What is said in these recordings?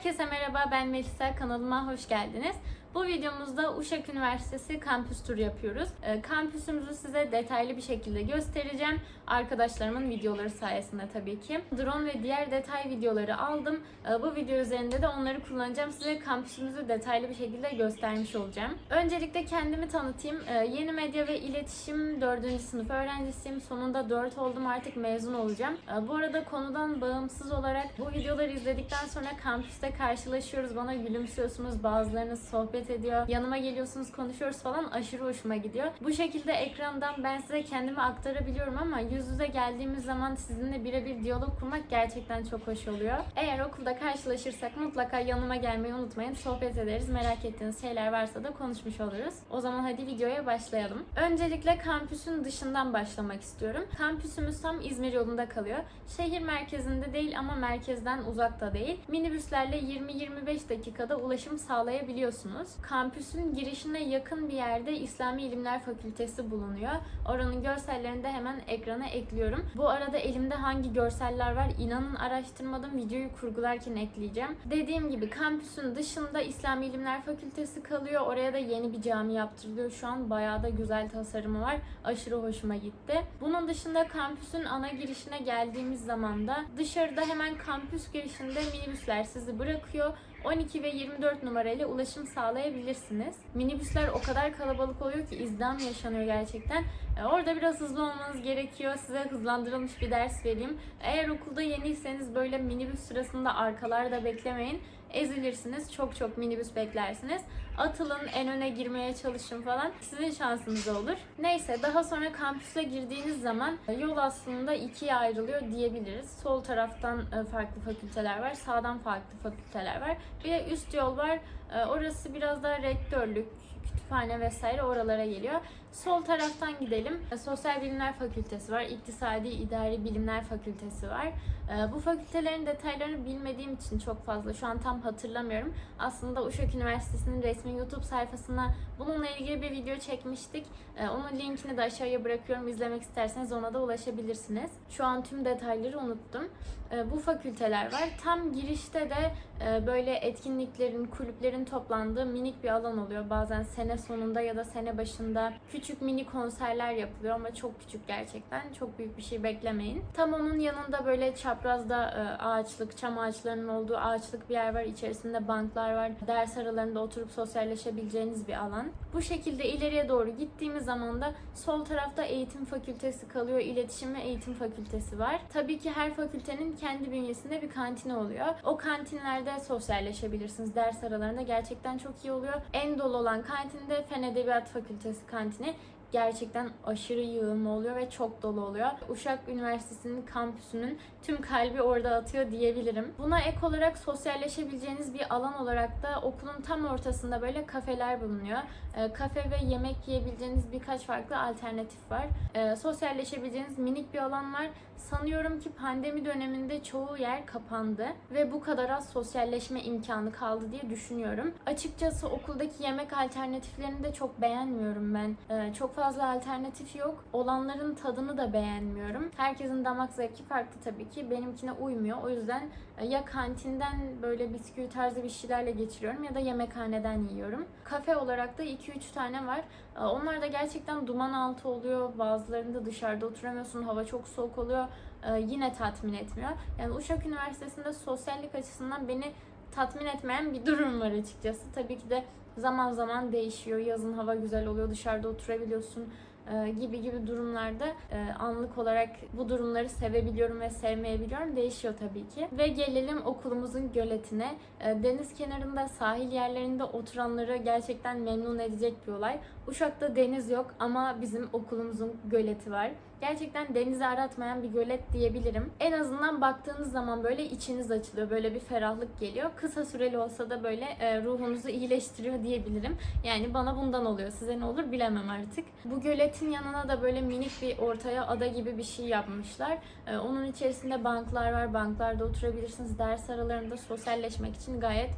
Herkese merhaba ben Melisa kanalıma hoş geldiniz. Bu videomuzda Uşak Üniversitesi kampüs turu yapıyoruz. Ee, Kampüsümüzü size detaylı bir şekilde göstereceğim. Arkadaşlarımın videoları sayesinde tabii ki. Drone ve diğer detay videoları aldım. Ee, Bu video üzerinde de onları kullanacağım. Size kampüsümüzü detaylı bir şekilde göstermiş olacağım. Öncelikle kendimi tanıtayım. Ee, Yeni medya ve iletişim 4. sınıf öğrencisiyim. Sonunda 4 oldum artık mezun olacağım. Bu arada konudan bağımsız olarak bu videoları izledikten sonra kampüste karşılaşıyoruz. Bana gülümsüyorsunuz. Bazılarınız sohbet ediyor. Yanıma geliyorsunuz konuşuyoruz falan. Aşırı hoşuma gidiyor. Bu şekilde ekrandan ben size kendimi aktarabiliyorum ama yüz yüze geldiğimiz zaman sizinle birebir diyalog kurmak gerçekten çok hoş oluyor. Eğer okulda karşılaşırsak mutlaka yanıma gelmeyi unutmayın. Sohbet ederiz. Merak ettiğiniz şeyler varsa da konuşmuş oluruz. O zaman hadi videoya başlayalım. Öncelikle kampüsün dışından başlamak istiyorum. Kampüsümüz tam İzmir yolunda kalıyor. Şehir merkezinde değil ama merkezden uzakta değil. Minibüslerle 20-25 dakikada ulaşım sağlayabiliyorsunuz. Kampüsün girişine yakın bir yerde İslami İlimler Fakültesi bulunuyor. Oranın görsellerini de hemen ekrana ekliyorum. Bu arada elimde hangi görseller var inanın araştırmadım. Videoyu kurgularken ekleyeceğim. Dediğim gibi kampüsün dışında İslami İlimler Fakültesi kalıyor. Oraya da yeni bir cami yaptırılıyor. Şu an bayağı da güzel tasarımı var. Aşırı hoşuma gitti. Bunun dışında kampüsün ana girişine geldiğimiz zaman da dışarıda hemen kampüs girişinde minibüsler sizi bırakıyor. 12 ve 24 numarayla ulaşım sağlayabilirsiniz. Minibüsler o kadar kalabalık oluyor ki izdam yaşanıyor gerçekten. E, Orada biraz hızlı olmanız gerekiyor. Size hızlandırılmış bir ders vereyim. Eğer okulda yeniyseniz böyle minibüs sırasında arkalarda beklemeyin. Ezilirsiniz. Çok çok minibüs beklersiniz. Atılın, en öne girmeye çalışın falan. Sizin şansınız olur. Neyse daha sonra kampüse girdiğiniz zaman yol aslında ikiye ayrılıyor diyebiliriz. Sol taraftan e, farklı fakülteler var. Sağdan farklı fakülteler var. Bir de üst yol var. E, Orası biraz daha rektörlük, kütüphane vesaire oralara geliyor. Sol taraftan gidelim. Sosyal Bilimler Fakültesi var. İktisadi İdari Bilimler Fakültesi var. E, Bu fakültelerin detaylarını bilmediğim için çok fazla şu an tam hatırlamıyorum. Aslında Uşak Üniversitesi'nin resmi YouTube sayfasına bununla ilgili bir video çekmiştik. E, Onun linkini de aşağıya bırakıyorum. İzlemek isterseniz ona da ulaşabilirsiniz. Şu an tüm detayları unuttum. E, Bu fakülteler var. Tam girişte de e, böyle etkinliklerin, kulüplerin toplandığı minik bir alan oluyor. Bazen sene sonunda ya da sene başında küçük mini konserler yapılıyor ama çok küçük gerçekten. Çok büyük bir şey beklemeyin. Tam onun yanında böyle çaprazda e, ağaçlık, çam ağaçlarının olduğu ağaçlık bir yer var. İçerisinde banklar var. Ders aralarında oturup sosyalleşebileceğiniz bir alan. Bu şekilde ileriye doğru gittiğimiz zaman da sol tarafta eğitim fakültesi kalıyor. İletişim ve eğitim fakültesi var. Tabii ki her fakültenin kendi bünyesinde bir kantini oluyor. O kantinlerde sosyalleşebilirsiniz. Ders aralarında gerçekten çok iyi oluyor. En dolu olan kantinde Fen Edebiyat Fakültesi kantini gerçekten aşırı yığılma oluyor ve çok dolu oluyor. Uşak Üniversitesi'nin kampüsünün tüm kalbi orada atıyor diyebilirim. Buna ek olarak sosyalleşebileceğiniz bir alan olarak da okulun tam ortasında böyle kafeler bulunuyor. E, kafe ve yemek yiyebileceğiniz birkaç farklı alternatif var. E, sosyalleşebileceğiniz minik bir alan var. Sanıyorum ki pandemi döneminde çoğu yer kapandı ve bu kadar az sosyalleşme imkanı kaldı diye düşünüyorum. Açıkçası okuldaki yemek alternatiflerini de çok beğenmiyorum ben. E, çok fazla alternatif yok. Olanların tadını da beğenmiyorum. Herkesin damak zevki farklı tabii ki. Benimkine uymuyor. O yüzden e, ya kantinden böyle bisküvi tarzı bir şeylerle geçiriyorum ya da yemekhaneden yiyorum. Kafe olarak da 2-3 tane var. E, Onlar da gerçekten duman altı oluyor. Bazılarında dışarıda oturamıyorsun. Hava çok soğuk oluyor. E, Yine tatmin etmiyor. Yani Uşak Üniversitesi'nde sosyallik açısından beni tatmin etmeyen bir durum var açıkçası. Tabii ki de zaman zaman değişiyor. Yazın hava güzel oluyor, dışarıda oturabiliyorsun e, gibi gibi durumlarda e, anlık olarak bu durumları sevebiliyorum ve sevmeyebiliyorum. Değişiyor tabii ki. Ve gelelim okulumuzun göletine. E, Deniz kenarında, sahil yerlerinde oturanları gerçekten memnun edecek bir olay. Uşak'ta deniz yok ama bizim okulumuzun göleti var. Gerçekten denizi aratmayan bir gölet diyebilirim. En azından baktığınız zaman böyle içiniz açılıyor. Böyle bir ferahlık geliyor. Kısa süreli olsa da böyle e, ruhunuzu iyileştiriyor diyebilirim. Yani bana bundan oluyor. Size ne olur bilemem artık. Bu göletin yanına da böyle minik bir ortaya ada gibi bir şey yapmışlar. E, onun içerisinde banklar var. Banklarda oturabilirsiniz. Ders aralarında sosyalleşmek için gayet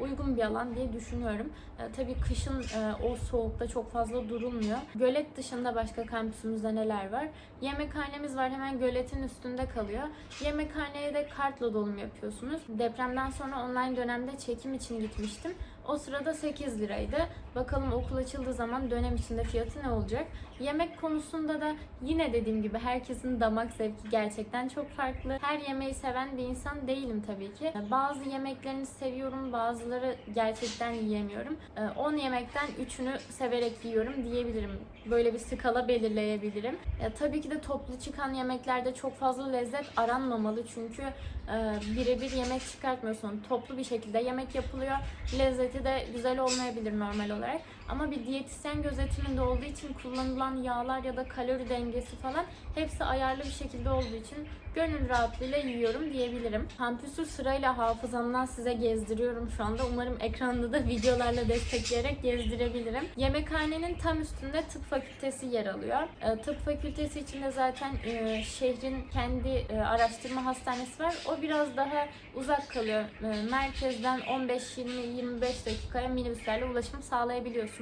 uygun bir alan diye düşünüyorum. E, tabii kışın e, o soğukta çok fazla durulmuyor. Gölet dışında başka kampüsümüzde neler var? Yemekhanemiz var hemen göletin üstünde kalıyor. Yemekhaneye de kartla dolum yapıyorsunuz. Depremden sonra online dönemde çekim için gitmiştim. O sırada 8 liraydı. Bakalım okul açıldığı zaman dönem içinde fiyatı ne olacak? Yemek konusunda da yine dediğim gibi herkesin damak zevki gerçekten çok farklı. Her yemeği seven bir insan değilim tabii ki. Bazı yemeklerini seviyorum, bazıları gerçekten yiyemiyorum. 10 yemekten 3'ünü severek yiyorum diyebilirim. Böyle bir skala belirleyebilirim. Ya, tabii ki de toplu çıkan yemeklerde çok fazla lezzet aranmamalı çünkü e, birebir yemek çıkartmıyorsun. Toplu bir şekilde yemek yapılıyor. Lezzeti de güzel olmayabilir normal olarak. Ama bir diyetisyen gözetiminde olduğu için kullanılan yağlar ya da kalori dengesi falan hepsi ayarlı bir şekilde olduğu için gönül rahatlığıyla yiyorum diyebilirim. Kampüsü sırayla hafızamdan size gezdiriyorum şu anda. Umarım ekranda da videolarla destekleyerek gezdirebilirim. Yemekhanenin tam üstünde tıp fakültesi yer alıyor. E, tıp fakültesi içinde zaten e, şehrin kendi e, araştırma hastanesi var. O biraz daha uzak kalıyor. E, merkezden 15-20-25 dakikaya minibüslerle ulaşım sağlayabiliyorsunuz.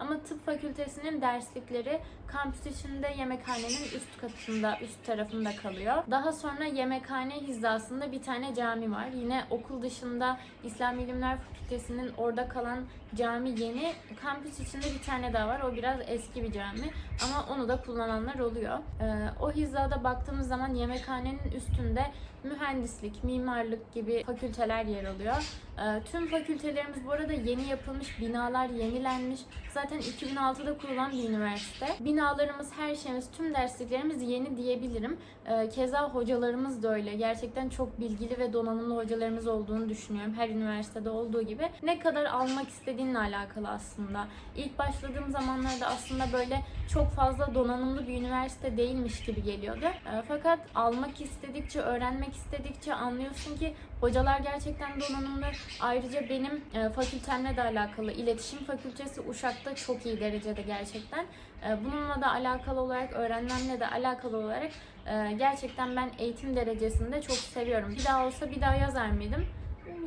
Ama tıp fakültesinin derslikleri kampüs içinde yemekhanenin üst katında, üst tarafında kalıyor. Daha sonra yemekhane hizasında bir tane cami var. Yine okul dışında İslam İlimler Fakültesinin orada kalan cami yeni. Kampüs içinde bir tane daha var. O biraz eski bir cami. Ama onu da kullananlar oluyor. Ee, o hizada baktığımız zaman yemekhanenin üstünde mühendislik, mimarlık gibi fakülteler yer alıyor. Ee, tüm fakültelerimiz bu arada yeni yapılmış, binalar yenilenmiş. Zaten 2006'da kurulan bir üniversite. Binalarımız, her şeyimiz, tüm dersliklerimiz yeni diyebilirim. Ee, keza hocalarımız da öyle. Gerçekten çok bilgili ve donanımlı hocalarımız olduğunu düşünüyorum. Her üniversitede olduğu gibi. Ne kadar almak istediğinle alakalı aslında. İlk başladığım zamanlarda aslında böyle çok fazla donanımlı bir üniversite değilmiş gibi geliyordu. Ee, fakat almak istedikçe, öğrenmek istedikçe anlıyorsun ki hocalar gerçekten donanımlı. Ayrıca benim e, fakültemle de alakalı iletişim fakültesi Uşak'ta çok iyi derecede gerçekten. E, bununla da alakalı olarak, öğrenmemle de alakalı olarak e, gerçekten ben eğitim derecesinde çok seviyorum. Bir daha olsa bir daha yazar mıydım?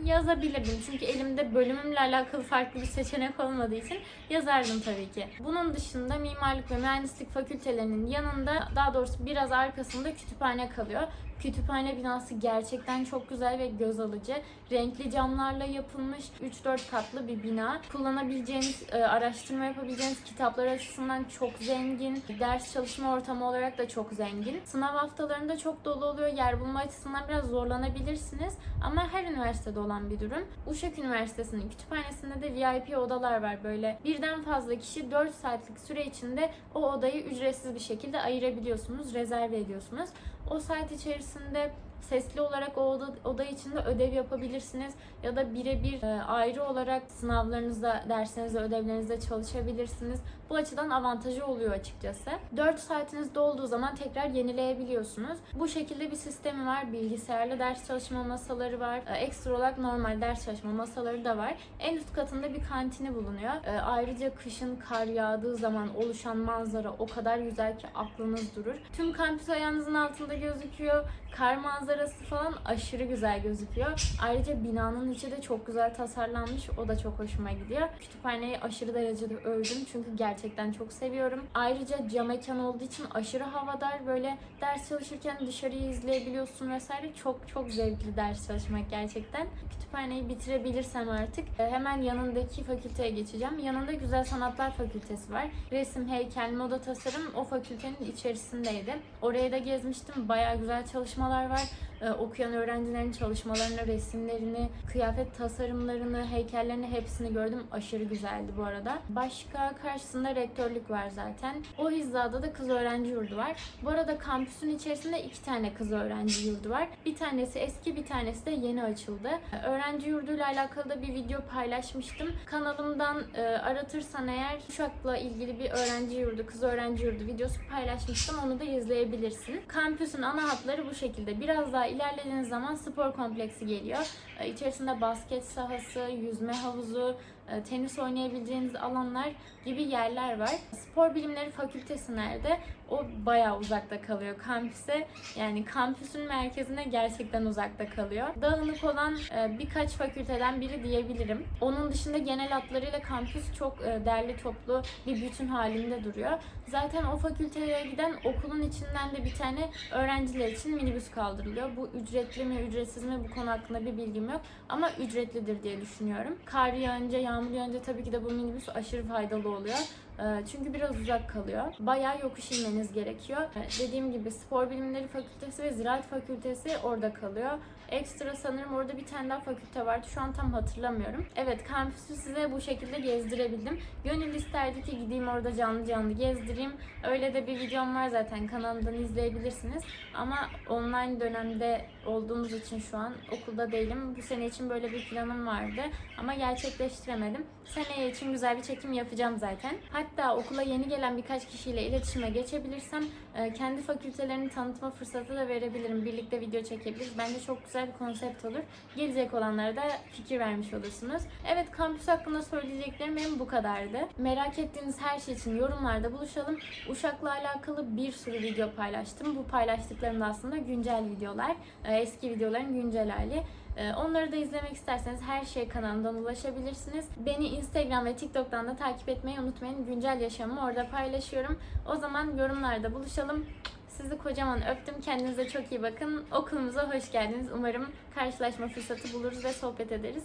Yazabilirdim. Çünkü elimde bölümümle alakalı farklı bir seçenek olmadığı için yazardım tabii ki. Bunun dışında mimarlık ve mühendislik fakültelerinin yanında daha doğrusu biraz arkasında kütüphane kalıyor. Kütüphane binası gerçekten çok güzel ve göz alıcı. Renkli camlarla yapılmış 3-4 katlı bir bina. Kullanabileceğiniz, e, araştırma yapabileceğiniz kitaplar açısından çok zengin. Ders çalışma ortamı olarak da çok zengin. Sınav haftalarında çok dolu oluyor. Yer bulma açısından biraz zorlanabilirsiniz. Ama her üniversitede olan bir durum. Uşak Üniversitesi'nin kütüphanesinde de VIP odalar var böyle. Birden fazla kişi 4 saatlik süre içinde o odayı ücretsiz bir şekilde ayırabiliyorsunuz, rezerve ediyorsunuz. O saat içerisinde sesli olarak oda, oda içinde ödev yapabilirsiniz ya da birebir e, ayrı olarak sınavlarınızda, derslerinizde, ödevlerinizde çalışabilirsiniz. Bu açıdan avantajı oluyor açıkçası. 4 saatiniz dolduğu zaman tekrar yenileyebiliyorsunuz. Bu şekilde bir sistemi var. Bilgisayarlı ders çalışma masaları var. E, ekstra olarak normal ders çalışma masaları da var. En üst katında bir kantini bulunuyor. E, ayrıca kışın kar yağdığı zaman oluşan manzara o kadar güzel ki aklınız durur. Tüm kampüs ayağınızın altında gözüküyor. Kar manzarası falan aşırı güzel gözüküyor. Ayrıca binanın içi de çok güzel tasarlanmış. O da çok hoşuma gidiyor. Kütüphaneyi aşırı derecede övdüm çünkü gerçekten çok seviyorum. Ayrıca cam mekan olduğu için aşırı havadar. Böyle ders çalışırken dışarıyı izleyebiliyorsun vesaire. Çok çok zevkli ders çalışmak gerçekten. Kütüphaneyi bitirebilirsem artık e, hemen yanındaki fakülteye geçeceğim. Yanında Güzel Sanatlar Fakültesi var. Resim, heykel, moda tasarım o fakültenin içerisindeydi. Oraya da gezmiştim. Bayağı güzel çalışmalar var. Ee, okuyan öğrencilerin çalışmalarını, resimlerini, kıyafet tasarımlarını, heykellerini hepsini gördüm. Aşırı güzeldi bu arada. Başka karşısında rektörlük var zaten. O hizada da kız öğrenci yurdu var. Bu arada kampüsün içerisinde iki tane kız öğrenci yurdu var. Bir tanesi eski, bir tanesi de yeni açıldı. Öğrenci yurduyla alakalı da bir video paylaşmıştım. Kanalımdan e, aratırsan eğer Uşak'la ilgili bir öğrenci yurdu, kız öğrenci yurdu videosu paylaşmıştım. Onu da izleyebilirsin. Kampüsün ana hatları bu şekilde. Biraz daha ilerlediğiniz zaman spor kompleksi geliyor. Ee, İçerisinde basket sahası, yüzme havuzu, e, tenis oynayabileceğiniz alanlar gibi yerler var. Spor Bilimleri Fakültesi nerede? O bayağı uzakta kalıyor kampüse. Yani kampüsün merkezine gerçekten uzakta kalıyor. Dağınık olan e, birkaç fakülteden biri diyebilirim. Onun dışında genel hatlarıyla kampüs çok e, derli toplu bir bütün halinde duruyor. Zaten o fakülteye giden okulun içinden de bir tane öğrenciler için minibüs kaldırılıyor. Bu ücretli mi ücretsiz mi bu konu hakkında bir bilgim yok. Ama ücretlidir diye düşünüyorum. Kar yağınca, yağmur yağınca tabii ki de bu minibüs aşırı faydalı oluyor. Ee, Çünkü biraz uzak kalıyor. Bayağı yokuş inmeniz gerekiyor. Ee, Dediğim gibi Spor Bilimleri Fakültesi ve Ziraat Fakültesi orada kalıyor. Ekstra sanırım orada bir tane daha fakülte vardı. Şu an tam hatırlamıyorum. Evet kampüsü size bu şekilde gezdirebildim. Gönül isterdi ki gideyim orada canlı canlı gezdireyim. Öyle de bir videom var zaten kanalımdan izleyebilirsiniz. Ama online dönemde olduğumuz için şu an okulda değilim. Bu sene için böyle bir planım vardı ama gerçekleştiremedim. Seneye için güzel bir çekim yapacağım zaten. Hatta okula yeni gelen birkaç kişiyle iletişime geçebilirsem e, kendi fakültelerini tanıtma fırsatı da verebilirim. Birlikte video çekebiliriz. Bence çok güzel bir konsept olur. Gelecek olanlara da fikir vermiş olursunuz. Evet kampüs hakkında söyleyeceklerim benim bu kadardı. Merak ettiğiniz her şey için yorumlarda buluşalım. Uşak'la alakalı bir sürü video paylaştım. Bu paylaştıklarım da aslında güncel videolar. E, Eski videoların güncel hali. Ee, Onları da izlemek isterseniz her şey kanalından ulaşabilirsiniz. Beni Instagram ve TikTok'tan da takip etmeyi unutmayın. Güncel yaşamımı orada paylaşıyorum. O zaman yorumlarda buluşalım. Sizi kocaman öptüm. Kendinize çok iyi bakın. Okulumuza hoş geldiniz. Umarım karşılaşma fırsatı buluruz ve sohbet ederiz.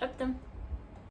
Öptüm.